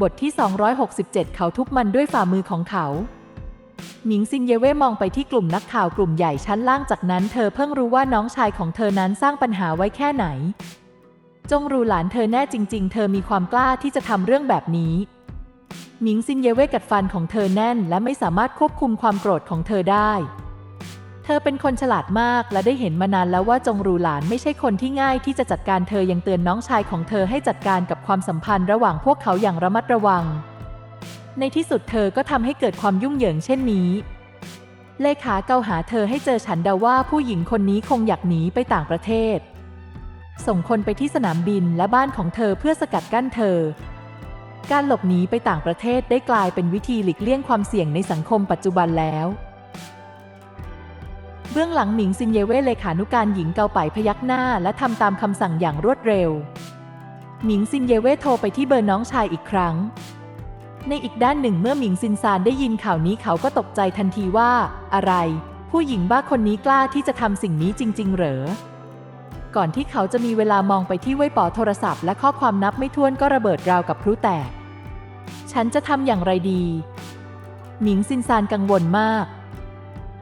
บทที่ 267 เขาทุบมันด้วยฝ่ามือของเขาหมิงซินเยเว่มองไปที่กลุ่มนักข่าวกลุ่มใหญ่ชั้นล่างจากนั้นเธอเพิ่งรู้ว่าน้องชายของเธอนั้นสร้างปัญหาไว้แค่ไหน จงรู้หลานเธอแน่จริง ๆ เธอมีความกล้าที่จะทำเรื่องแบบนี้หมิงซินเยเว่กัดฟันของเธอแน่น และไม่สามารถควบคุมความโกรธของเธอได้ ธอเป็นคนฉลาดมากและได้เห็นมานานแล้วว่าจงรูหลานไม่ใช่คนที่ง่ายที่จะจัดการเธอยังเตือนน้องชายของเธอให้จัดการกับความสัมพันธ์ระหว่างพวกเขาอย่างระมัดระวัง ในที่สุดเธอก็ทำให้เกิดความยุ่งเหยิงเช่นนี้ เลขาเกาหาเธอให้เจอฉันเดาว่าผู้หญิงคนนี้คงอยากหนีไปต่างประเทศ ส่งคนไปที่สนามบินและบ้านของเธอเพื่อสกัดกั้นเธอ การหลบหนีไปต่างประเทศได้กลายเป็นวิธีหลีกเลี่ยงความเสี่ยงในสังคมปัจจุบันแล้ว เบื้องหลังหมิงซินเยเว่เลขานุการหญิงเกาไปพยักหน้า และทำตามคำสั่งอย่างรวดเร็ว หมิงซินเยเว่โทรไปที่เบอร์น้องชายอีกครั้ง ในอีกด้านหนึ่งเมื่อหมิงซินซานได้ยินข่าวนี้เขาก็ตกใจทันทีว่า อะไร ผู้หญิงบ้าคนนี้กล้าที่จะทำสิ่งนี้จริง ๆ เหรอ ก่อนที่เขาจะมีเวลามองไปที่ไว้ปอโทรศัพท์และข้อความนับไม่ถ้วนก็ระเบิดราวกับพลุแตก ฉันจะทำอย่างไรดี หมิงซินซานกังวลมาก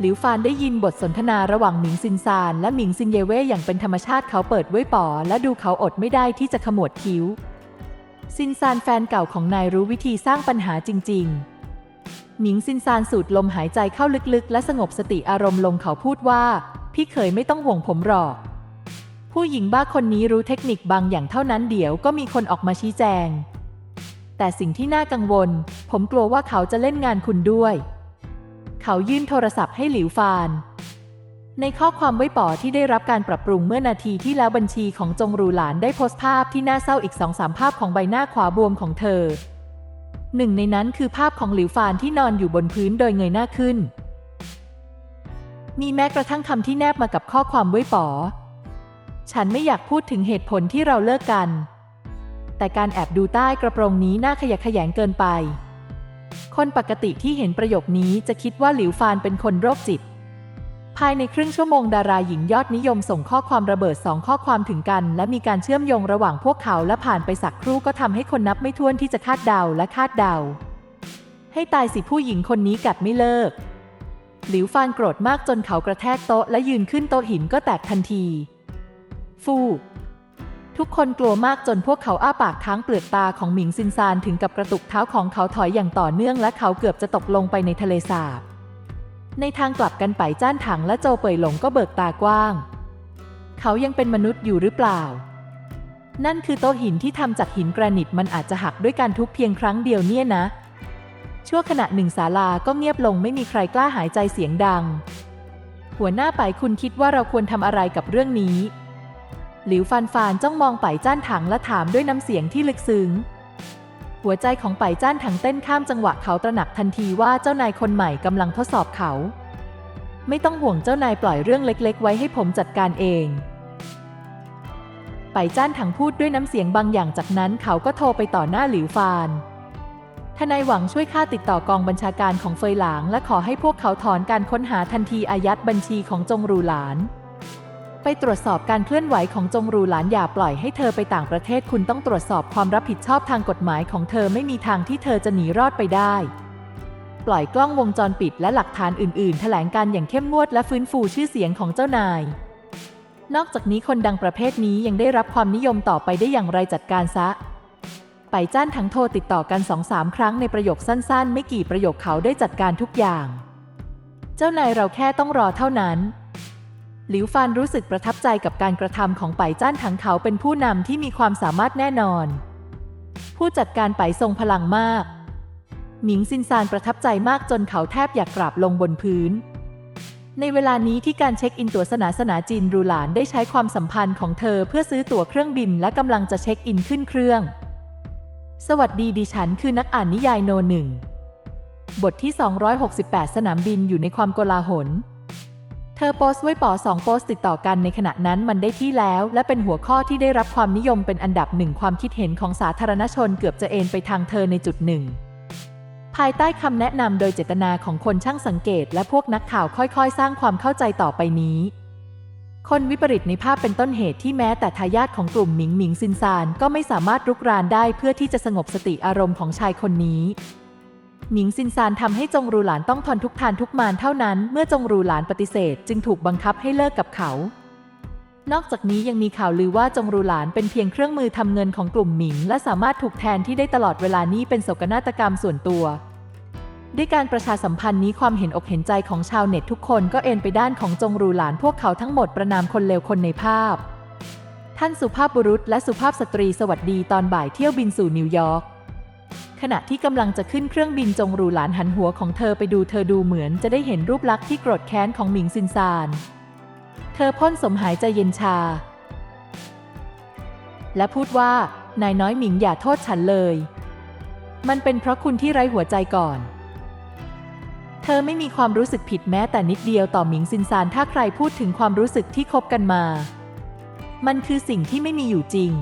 หลิวฟานได้ยินบทสนทนาระหว่างหมิงซินซานและหมิงซินเยเว่อย่างเป็นธรรมชาติเขาเปิดไว้ปอและดูเขาอดไม่ได้ที่จะขมวดคิ้ว ซินซานแฟนเก่าของนายรู้วิธีสร้างปัญหาจริง ๆ หมิงซินซานสูดลมหายใจเข้าลึกๆ และสงบสติอารมณ์ลงเขาพูดว่า พี่เขยไม่ต้องห่วงผมหรอก ผู้หญิงบ้าคนนี้รู้เทคนิคบางอย่างเท่านั้นเดี๋ยวก็มีคนออกมาชี้แจง แต่สิ่งที่น่ากังวล ผมกลัวว่าเขาจะเล่นงานคุณด้วย เขายื่นโทรศัพท์ให้หลิวฟาน ในข้อความไว้ป๋อที่ได้รับการปรับปรุงเมื่อนาทีที่แล้วบัญชีของจงรูหลานได้โพสต์ภาพที่น่าเศร้าอีกสองสามภาพของใบหน้าขวาบวมของเธอ หนึ่งในนั้นคือภาพของหลิวฟานที่นอนอยู่บนพื้นโดยเงยหน้าขึ้น มีแม้กระทั่งคำที่แนบมากับข้อความไว้ป๋อฉันไม่อยากพูดถึงเหตุผลที่เราเลิกกัน แต่การแอบดูใต้กระโปรงนี้น่าขยะแขยงเกินไป คนปกติที่เห็นประโยคนี้จะคิดว่าหลิวฟานเป็นคนโรคจิต ภายในครึ่งชั่วโมงดาราหญิงยอดนิยมส่งข้อความระเบิดสองข้อความถึงกัน และมีการเชื่อมโยงระหว่างพวกเขาและผ่านไปสักครู่ก็ทำให้คนนับไม่ถ้วนที่จะคาดเดาและคาดเดา ให้ตายสิผู้หญิงคนนี้กัดไม่เลิก หลิวฟานโกรธมากจนเขากระแทกโต๊ะและยืนขึ้นโต๊ะหินก็แตกทันที ฟู ทุกคนกลัวมากจนพวกเขาอ้าปากค้างเปลือกตาของหมิงซินซานถึงกับกระตุกเท้าของเขาถอยอย่างต่อเนื่องและเขาเกือบจะตกลงไปในทะเลสาบ ในทางกลับกันไปจ้านถังและโจเป่ยหลงก็เบิกตากว้าง เขายังเป็นมนุษย์อยู่หรือเปล่า นั่นคือโต๊ะหินที่ทำจากหินแกรนิตมันอาจจะหักด้วยการทุบเพียงครั้งเดียวเนี่ยนะ ชั่วขณะหนึ่งศาลาก็เงียบลงไม่มีใครกล้าหายใจเสียงดัง หัวหน้าไปคุณคิดว่าเราควรทำอะไรกับเรื่องนี้ หลิวฟานฟานจ้องมองไปจ้านถังและถามด้วยน้ำเสียงที่ลึกซึ้ง หัวใจของไปจ้านถังเต้นข้ามจังหวะเขาตระหนักทันทีว่าเจ้านายคนใหม่กำลังทดสอบเขา ไม่ต้องห่วงเจ้านายปล่อยเรื่องเล็ก ๆ ไว้ให้ผมจัดการเองไปจ้านถังพูดด้วยน้ำเสียงบางอย่างจากนั้นเขาก็โทรไปต่อหน้าหลิวฟานทนายหวังช่วยข้าติดต่อกองบัญชาการของเฟยหลาง และขอให้พวกเขาถอนการค้นหาทันทีอายัดบัญชีของจงรูหลาน ไปตรวจสอบการเคลื่อนไหวของจงรูหลานอย่าปล่อยให้เธอไปต่างประเทศคุณต้องตรวจสอบความรับผิดชอบทางกฎหมายของเธอไม่มีทางที่เธอจะหนีรอดไปได้ ปล่อยกล้องวงจรปิดและหลักฐานอื่น ๆ แถลงการอย่างเข้มงวดและฟื้นฟูชื่อเสียงของเจ้านาย นอกจากนี้คนดังประเภทนี้ยังได้รับความนิยมต่อไปได้อย่างไรจัดการซะไปจ้านทั้งโทรติดต่อกันสองสามครั้งในประโยคสั้น ๆ ไม่กี่ประโยคเขาได้จัดการทุกอย่าง เจ้านายเราแค่ต้องรอเท่านั้น หลิวฟานรู้สึกประทับใจกับการกระทำของไปจ้านถังเขาเป็นผู้นำที่มีความสามารถแน่นอน ผู้จัดการไปทรงพลังมากหมิงซินซานประทับใจมากจนเขาแทบอยากกราบลงบนพื้น ในเวลานี้ที่การเช็คอินตั๋วสนาสนาจีนรูหลานได้ใช้ความสัมพันธ์ของเธอเพื่อซื้อตั๋วเครื่องบินและกำลังจะเช็คอินขึ้นเครื่อง สวัสดีดิฉันคือนักอ่านนิยายโนหนึ่งบทที่ 268 สนามบินอยู่ในความโกลาหล เธอโพสต์ไว้ป๋อสองโพสต์ติดต่อกันในขณะนั้นมันได้ที่แล้ว และเป็นหัวข้อที่ได้รับความนิยมเป็นอันดับหนึ่งความคิดเห็นของสาธารณชนเกือบจะเอ็นไปทางเธอในจุดหนึ่ง ภายใต้คำแนะนำโดยเจตนาของคนช่างสังเกต และพวกนักข่าวค่อยๆ สร้างความเข้าใจต่อไปนี้คนวิปริตในภาพเป็นต้นเหตุที่แม้แต่ทายาทของกลุ่มหมิงหมิงซินซานก็ไม่สามารถรุกรานได้เพื่อที่จะสงบสติอารมณ์ของชายคนนี้ หมิงซินซานทำให้จงรูหลานต้องทนทุกทานทุกมานเท่านั้น เมื่อจงรูหลานปฏิเสธ จึงถูกบังคับให้เลิกกับเขา นอกจากนี้ยังมีข่าวลือว่าจงรูหลานเป็นเพียงเครื่องมือทำเงินของกลุ่มหมิง และสามารถถูกแทนที่ได้ตลอดเวลานี้เป็นโศกนาฏกรรมส่วนตัว ด้วยการประชาสัมพันธ์นี้ความเห็นอกเห็นใจของชาวเน็ตทุกคนก็เอ็นไปด้านของจงรูหลานพวกเขาทั้งหมดประนามคนเลวคนในภาพ ท่านสุภาพบุรุษและสุภาพสตรีสวัสดีตอนบ่ายเที่ยวบินสู่นิวยอร์ก ขณะที่กำลังจะขึ้นเครื่องบินจงรูหลานหันหัวของเธอไปดูเธอดูเหมือนจะได้เห็นรูปลักษณ์ที่โกรธแค้นของหมิงซินซาน เธอพ่นสมหายใจเย็นชา และพูดว่านายน้อยหมิงอย่าโทษฉันเลย มันเป็นเพราะคุณที่ไร้หัวใจก่อน เธอไม่มีความรู้สึกผิดแม้แต่นิดเดียวต่อหมิงซินซานถ้าใครพูดถึงความรู้สึกที่คบกันมา มันคือสิ่งที่ไม่มีอยู่จริง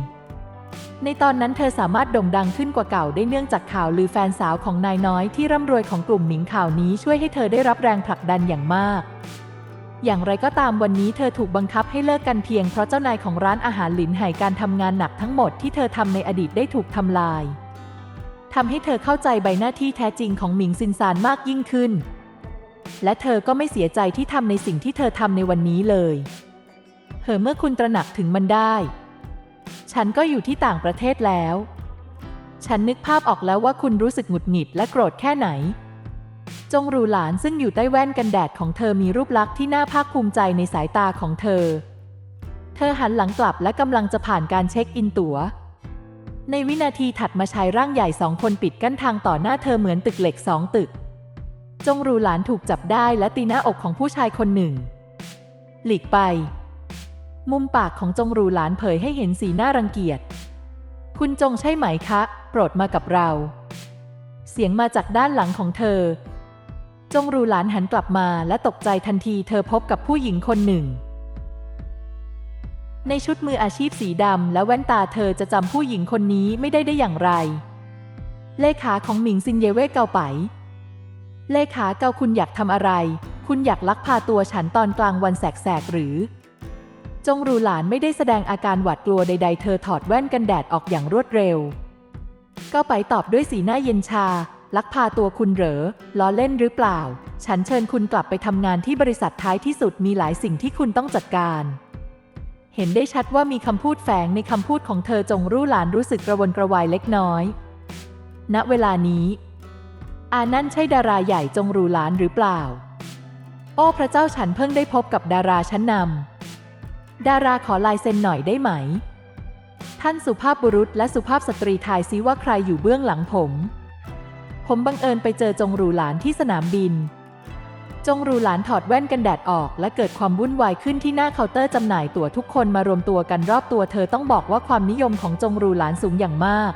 ในตอนนั้นเธอสามารถโด่งดังขึ้นกว่าเก่าได้เนื่องจากข่าวลือแฟนสาวของนายน้อยที่ร่ำรวยของกลุ่มหมิงข่าวนี้ช่วยให้เธอได้รับแรงผลักดันอย่างมากอย่างไรก็ตามวันนี้เธอถูกบังคับให้เลิกกันเพียงเพราะเจ้านายของร้านอาหารหลินไห่การทำงานหนักทั้งหมดที่เธอทำในอดีตได้ถูกทำลายทำให้เธอเข้าใจใบหน้าที่แท้จริงของหมิงซินซานมากยิ่งขึ้น และเธอก็ไม่เสียใจที่ทำในสิ่งที่เธอทำในวันนี้เลยเหอเมื่อคุณตระหนักถึงมันได้ ฉันก็อยู่ที่ต่างประเทศแล้ว ฉันนึกภาพออกแล้วว่าคุณรู้สึกหงุดหงิดและโกรธแค่ไหน จงรูหลานซึ่งอยู่ใต้แว่นกันแดดของเธอมีรูปลักษณ์ที่น่าภาคภูมิใจในสายตาของเธอ เธอหันหลังกลับและกำลังจะผ่านการเช็คอินตั๋ว ในวินาทีถัดมาชายร่างใหญ่สองคนปิดกั้นทางต่อหน้าเธอเหมือนตึกเหล็กสองตึก จงรูหลานถูกจับได้และตีหน้าอกของผู้ชายคนหนึ่ง หลีกไป มุมปากของจงรูหลานเผยให้เห็นสีหน้ารังเกียจ คุณจงใช่ไหมคะ โปรดมากับเรา เสียงมาจากด้านหลังของเธอ จงรูหลานหันกลับมาและตกใจทันทีเธอพบกับผู้หญิงคนหนึ่ง ในชุดมืออาชีพสีดำและแว่นตาเธอจะจำผู้หญิงคนนี้ไม่ได้ได้อย่างไร เลขาของหมิงซินเยเว่เกาไป เลขาเกาคุณอยากทำอะไร คุณอยากลักพาตัวฉันตอนกลางวันแสกๆหรือ จงรูหลานไม่ได้แสดงอาการหวาดกลัวใด ๆ เธอถอดแว่นกันแดดออกอย่างรวดเร็ว ก็ไปตอบด้วยสีหน้าเย็นชา ลักพาตัวคุณเหรอ ล้อเล่นหรือเปล่า ฉันเชิญคุณกลับไปทำงานที่บริษัทท้ายที่สุดมีหลายสิ่งที่คุณต้องจัดการ เห็นได้ชัดว่ามีคำพูดแฝงในคำพูดของเธอจงรู้หลานรู้สึกกระวนกระวายเล็กน้อย ณ เวลานี้อานั่นใช่ดาราใหญ่จงรูหลานหรือเปล่า โอ้พระเจ้าฉันเพิ่งได้พบกับดาราชั้นนำ ดาราขอลายเซ็นหน่อยได้ไหม ท่านสุภาพบุรุษและสุภาพสตรีทายซิว่าใครอยู่เบื้องหลังผม ผมบังเอิญไปเจอจงรูหลานที่สนามบิน จงรูหลานถอดแว่นกันแดดออก และเกิดความวุ่นวายขึ้นที่หน้าเคาน์เตอร์จำหน่ายตั๋วทุกคนมารวมตัวกันรอบตัวเธอต้องบอกว่าความนิยมของจงรูหลานสูงอย่างมาก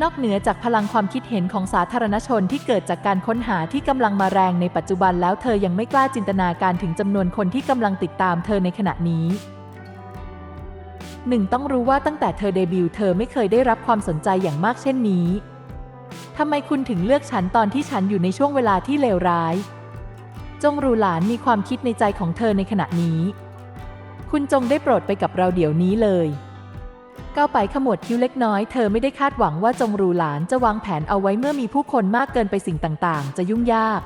นอกเหนือจากพลังความคิดเห็นของสาธารณชนที่เกิดจากการค้นหาที่กำลังมาแรงในปัจจุบันแล้วเธอยังไม่กล้าจินตนาการถึงจำนวนคนที่กำลังติดตามเธอในขณะนี้หนึ่งต้องรู้ว่าตั้งแต่เธอเดบิวต์เธอไม่เคยได้รับความสนใจอย่างมากเช่นนี้ทำไมคุณถึงเลือกฉันตอนที่ฉันอยู่ในช่วงเวลาที่เลวร้าย จงรูหลานมีความคิดในใจของเธอในขณะนี้ คุณจงได้โปรดไปกับเราเดี๋ยวนี้เลย ก้าวไปขมวดคิ้วเล็กน้อย เธอไม่ได้คาดหวังว่าจงรูหลานจะวางแผนเอาไว้เมื่อมีผู้คนมากเกินไปสิ่งต่างๆ จะยุ่งยาก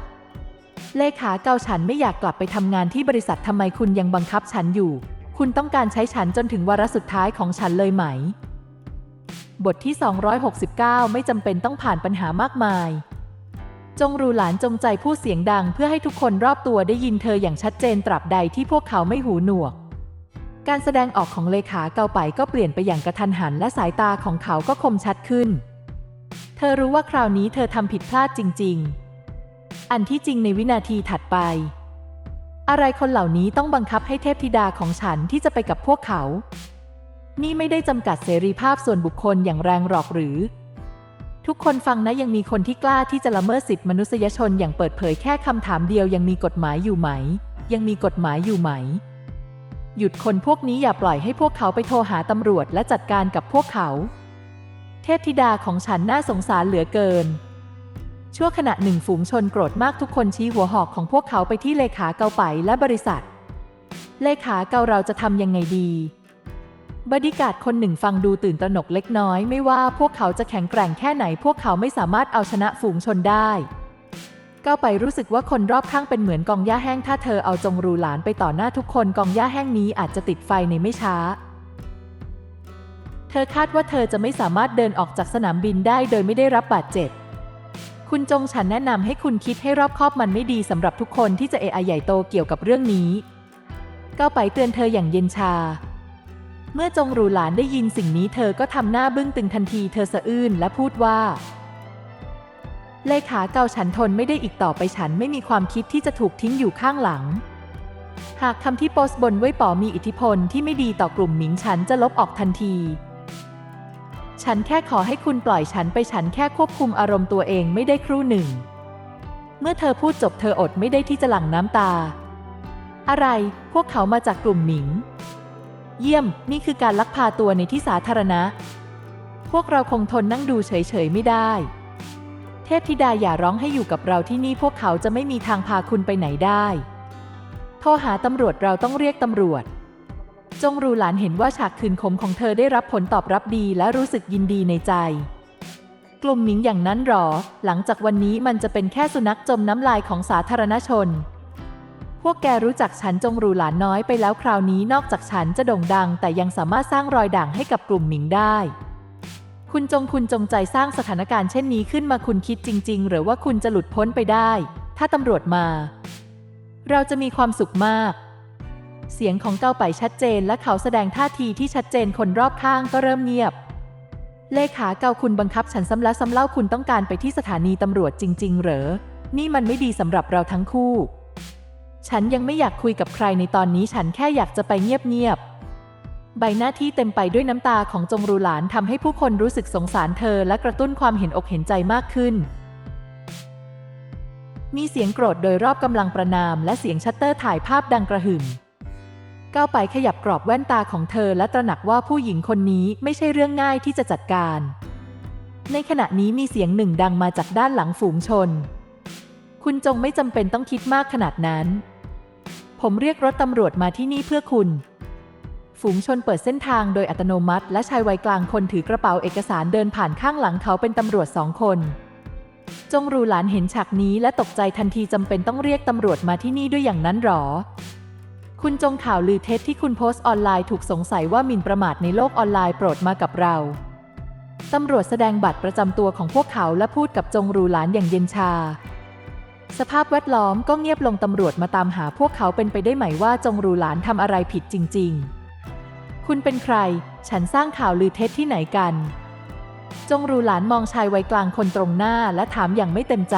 เลขาเกาฉันไม่อยากกลับไปทำงานที่บริษัททำไมคุณยังบังคับฉันอยู่ คุณต้องการใช้ฉันจนถึงวาระสุดท้ายของฉันเลยไหม บทที่ 269 ไม่จำเป็นต้องผ่านปัญหามากมาย จงรูหลานจงใจพูดเสียงดัง เพื่อให้ทุกคนรอบตัวได้ยินเธออย่างชัดเจนตราบใดที่พวกเขาไม่หูหนวก การแสดงออกของเลขาเกาไปก็เปลี่ยนไปอย่างกระทันหันและสายตาของเขาก็คมชัดขึ้น เธอรู้ว่าคราวนี้เธอทำผิดพลาดจริง ๆ อันที่จริงในวินาทีถัดไป อะไรคนเหล่านี้ต้องบังคับให้เทพธิดาของฉันที่จะไปกับพวกเขา นี่ไม่ได้จำกัดเสรีภาพส่วนบุคคลอย่างแรงหรอกหรือ ทุกคนฟังนะยังมีคนที่กล้าที่จะละเมิดสิทธิมนุษยชนอย่างเปิดเผยแค่คำถามเดียวยังมีกฎหมายอยู่ไหม ยังมีกฎหมายอยู่ไหม หยุดคนพวกนี้อย่าปล่อยให้พวกเขาไปโทรหาตำรวจและจัดการกับพวกเขา เทพธิดาของฉันน่าสงสารเหลือเกิน ชั่วขณะหนึ่งฝูงชนโกรธมากทุกคนชี้หัวหอกของพวกเขาไปที่เลขาเกาไปและบริษัท เลขาเกาเราจะทำยังไงดีบอดี้การ์ดคนหนึ่งฟังดูตื่นตระหนกเล็กน้อย ไม่ว่าพวกเขาจะแข็งแกร่งแค่ไหน พวกเขาไม่สามารถเอาชนะฝูงชนได้ ก้าวไปรู้สึกว่าคนรอบข้างเป็นเหมือนกองหญ้าแห้งถ้าเธอเอาจงรูหลานไปต่อหน้าทุกคนกองหญ้าแห้งนี้อาจจะติดไฟในไม่ช้า เธอคาดว่าเธอจะไม่สามารถเดินออกจากสนามบินได้โดยไม่ได้รับบาดเจ็บคุณจงฉันแนะนำให้คุณคิดให้รอบคอบมันไม่ดีสำหรับทุกคนที่จะเอะอใหญ่โตเกี่ยวกับเรื่องนี้ ก้าวไปเตือนเธออย่างเย็นชา เมื่อจงรูหลานได้ยินสิ่งนี้เธอก็ทำหน้าบึ้งตึงทันทีเธอสะอื้นและพูดว่า เลขาเกาฉันทนไม่ได้อีกต่อไปฉันไม่มีความคิดที่จะถูกทิ้งอยู่ข้างหลัง หากคำที่โพสบนไว้ป๋อมีอิทธิพลที่ไม่ดีต่อกลุ่มหมิงฉันจะลบออกทันที ฉันแค่ขอให้คุณปล่อยฉันไปฉันแค่ควบคุมอารมณ์ตัวเองไม่ได้ครู่หนึ่ง เมื่อเธอพูดจบเธออดไม่ได้ที่จะหลั่งน้ำตา อะไร พวกเขามาจากกลุ่มหมิง เยี่ยม นี่คือการลักพาตัวในที่สาธารณะ พวกเราคงทนนั่งดูเฉยๆไม่ได้ เทพธิดาอย่าร้องให้อยู่กับเราที่นี่พวกเขาจะไม่มีทางพาคุณไปไหนได้ โทรหาตำรวจเราต้องเรียกตำรวจ จงรูหลานเห็นว่าฉากคืนคมของเธอได้รับผลตอบรับดีและรู้สึกยินดีในใจ กลุ่มหมิงอย่างนั้นหรอ หลังจากวันนี้มันจะเป็นแค่สุนัขจมน้ำลายของสาธารณชน พวกแกรู้จักฉันจงรูหลานน้อยไปแล้วคราวนี้นอกจากฉันจะโด่งดัง แต่ยังสามารถสร้างรอยด่างให้กับกลุ่มหมิงได้ คุณจงคุณจงใจสร้างสถานการณ์เช่นนี้ขึ้นมาคุณคิดจริง ๆ หรือว่าคุณจะหลุดพ้นไปได้ ถ้าตำรวจมา เราจะมีความสุขมาก เสียงของเกาไปชัดเจนและเขาแสดงท่าทีที่ชัดเจนคนรอบข้างก็เริ่มเงียบ เลขาเกาคุณบังคับฉันซ้ำแล้วซ้ำเล่าคุณต้องการไปที่สถานีตำรวจจริง ๆ เหรอ นี่มันไม่ดีสำหรับเราทั้งคู่ ฉันยังไม่อยากคุยกับใครในตอนนี้ฉันแค่อยากจะไปเงียบๆ ใบหน้าที่เต็มไปด้วยน้ำตาของจงรูหลานทำให้ผู้คนรู้สึกสงสารเธอและกระตุ้นความเห็นอกเห็นใจมากขึ้น มีเสียงโกรธโดยรอบกำลังประนามและเสียงชัตเตอร์ถ่ายภาพดังกระหึ่มก้าวไปขยับกรอบแว่นตาของเธอและตระหนักว่าผู้หญิงคนนี้ไม่ใช่เรื่องง่ายที่จะจัดการ ในขณะนี้มีเสียงหนึ่งดังมาจากด้านหลังฝูงชน คุณจงไม่จำเป็นต้องคิดมากขนาดนั้น ผมเรียกรถตำรวจมาที่นี่เพื่อคุณ ฝูงชนเปิดเส้นทางโดยอัตโนมัติ และชายวัยกลางคนถือกระเป๋าเอกสารเดินผ่านข้างหลังเขาเป็นตำรวจสองคน จงรูหลานเห็นฉากนี้และตกใจทันทีจำเป็นต้องเรียกตำรวจมาที่นี่ด้วยอย่างนั้นหรอ คุณจงข่าวลือเท็จที่คุณโพสต์ออนไลน์ถูกสงสัยว่าหมิ่นประมาทในโลกออนไลน์โปรดมากับเราตำรวจแสดงบัตรประจำตัวของพวกเขาและพูดกับจงรูหลานอย่างเย็นชา สภาพแวดล้อมก็เงียบลงตำรวจมาตามหาพวกเขาเป็นไปได้ไหมว่าจงรูหลานทำอะไรผิดจริง ๆ คุณเป็นใคร ฉันสร้างข่าวลือเท็จที่ไหนกัน จงรูหลานมองชายวัยกลางคนตรงหน้าและถามอย่างไม่เต็มใจ